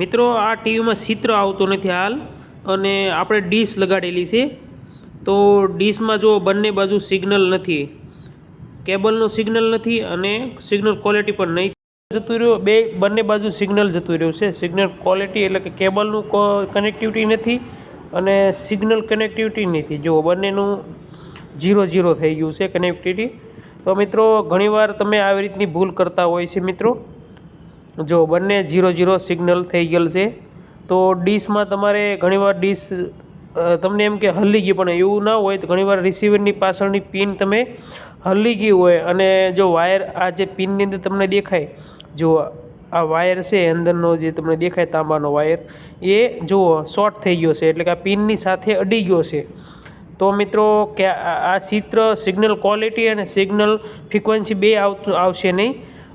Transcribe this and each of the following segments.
મિત્રો, આ ટીવીમાં ચિત્ર આવતું નથી હાલ અને આપણે ડીશ લગાડેલી છે. તો ડીશમાં જો બંને બાજુ સિગ્નલ નથી, કેબલનું સિગ્નલ નથી અને સિગ્નલ ક્વોલિટી પણ નહીં. જતું રહ્યું, બે બંને બાજુ સિગ્નલ જતું રહ્યું છે. સિગ્નલ ક્વોલિટી એટલે કે કેબલનું કનેક્ટિવિટી નથી અને સિગ્નલ કનેક્ટિવિટી નથી. જો બંનેનું ઝીરો ઝીરો થઈ ગયું છે કનેક્ટિવિટી તો મિત્રો, ઘણીવાર તમે આવી રીતની ભૂલ કરતા હોય છે મિત્રો. જો બંને ઝીરો ઝીરો સિગ્નલ થઈ ગયેલ છે, તો ડીશમાં તમારે ઘણીવાર ડીશ તમને એમ કે હલી ગઈ, પણ એવું ના હોય તો ઘણીવાર રિસીવરની પાછળની પિન તમે હલી ગઈ હોય અને જો વાયર આ જે પિનની અંદર તમને દેખાય, જો આ વાયર છે અંદરનો જે તમને દેખાય તાંબાનો વાયર, એ જુઓ શોર્ટ થઈ ગયો છે, એટલે કે આ પિનની સાથે અડી ગયો છે. તો મિત્રો કે આ ચિત્ર સિગ્નલ ક્વોલિટી અને સિગ્નલ ફ્રિકવન્સી બે આવશે નહીં.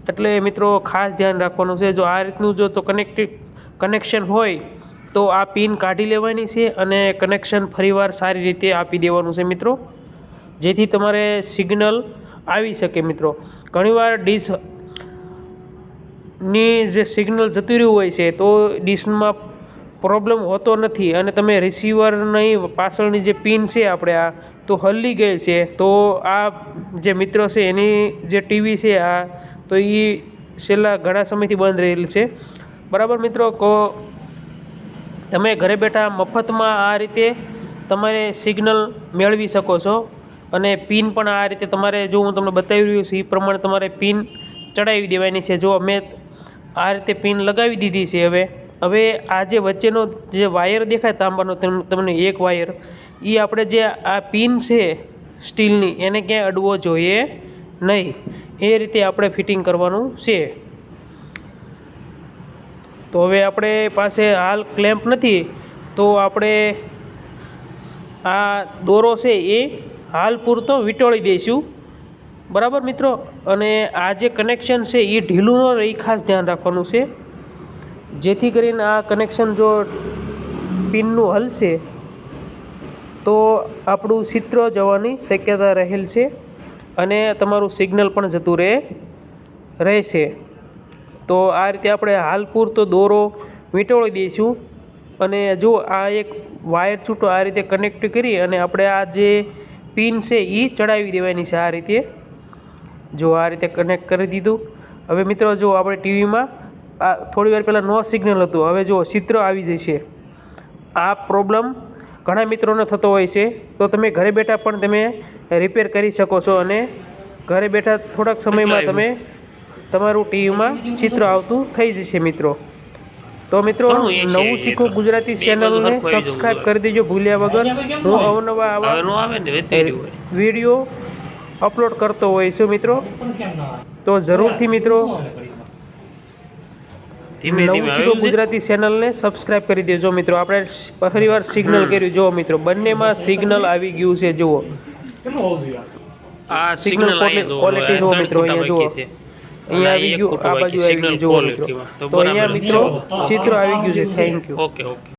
એટલે મિત્રો ખાસ ધ્યાન રાખવાનું છે. જો આ રીતનું જો તો કનેક્ટિવ કનેક્શન હોય, તો આ પિન કાઢી લેવાની છે અને કનેક્શન ફરીવાર સારી રીતે આપી દેવાનું છે મિત્રો. જેથી તમારે સિગ્નલ આવી શકે મિત્રો. ઘણીવાર ડીશની જે સિગ્નલ જતું રહ્યું હોય છે, તો ડીશમાં પ્રોબ્લેમ હોતો નથી અને તમે રિસીવરની પાછળની જે પિન છે આપણે આ, તો હલી ગઈ છે. તો આ જે મિત્રો છે, એની જે ટીવી છે, આ તો એ છેલ્લા ઘણા સમયથી બંધ રહેલી છે. બરાબર મિત્રો કહો તમે ઘરે બેઠા મફતમાં આ રીતે તમારે સિગ્નલ મેળવી શકો છો અને પિન પણ આ રીતે તમારે જો હું તમને બતાવી રહ્યો છું એ પ્રમાણે તમારે પિન ચડાવી દેવાની છે. જો અમે આ રીતે પિન લગાવી દીધી છે હવે હવે આ જે વચ્ચેનો જે વાયર દેખાય તાંબાનો તમને એક વાયર એ આપણે જે આ પિન છે સ્ટીલની, એને ક્યાંય અડવો જોઈએ નહીં. એ રીતે આપણે ફિટિંગ કરવાનું છે. તો હવે આપણે પાસે હાલ ક્લેમ્પ નથી, તો આપણે આ દોરો છે એ હાલ પૂરતો વીંટોળી દઈશું. બરાબર મિત્રો? અને આ જે કનેક્શન છે એ ઢીલું ન રહે, ખાસ ધ્યાન રાખવાનું છે. જેથી કરીને આ કનેક્શન જો પિનનું હલશે, તો આપણું ચિત્ર જવાની શક્યતા રહેલ છે. અને તમારું સિગ્નલ પણ જતું રહે, રહેશે. તો આ રીતે આપણે હાલ પૂરતો દોરો વીંટોળી દઈશું અને જો આ એક વાયર છૂટો આ રીતે કનેક્ટ કરી અને આપણે આ જે પિન છે એ ચડાવી દેવાની છે આ રીતે. જો આ રીતે કનેક્ટ કરી દીધું. હવે મિત્રો જો આપણે ટીવીમાં આ થોડી વાર પહેલાં નો સિગ્નલ હતું, હવે જો ચિત્ર આવી જશે. આ પ્રોબ્લેમ ઘણા મિત્રોને થતો હોય છે તો તમે ઘરે બેઠા પણ તમે રિપેર કરી શકો છો અને ઘરે બેઠા થોડાક સમયમાં તમે તમારું ટીવીમાં ચિત્ર આવતું થઈ જશે મિત્રો. તો મિત્રો નવું શીખો ગુજરાતી ચેનલને સબસ્ક્રાઇબ કરી દેજો ભૂલ્યા વગર. હું અવનવા આવા વીડિયો અપલોડ કરતો હોય છું મિત્રો. તો જરૂરથી મિત્રો ધીમે નવું ધીમે આવ્યું ગુજરાતી ચેનલને સબસ્ક્રાઇબ કરી દેજો મિત્રો. આપણે ફરીવાર સિગ્નલ કર્યું. જુઓ મિત્રો બંનેમાં સિગ્નલ આવી ગયું છે જુઓ. આ? સિગ્નલ ક્વોલિટી જુઓ મિત્રો અહીંયા જુઓ. અહીંયા આવી ગયું આ બાજુ આવી ગયું જુઓ મિત્રો. તો અહીંયા મિત્રો ચિત્ર આવી ગયું છે. Thank you okay okay.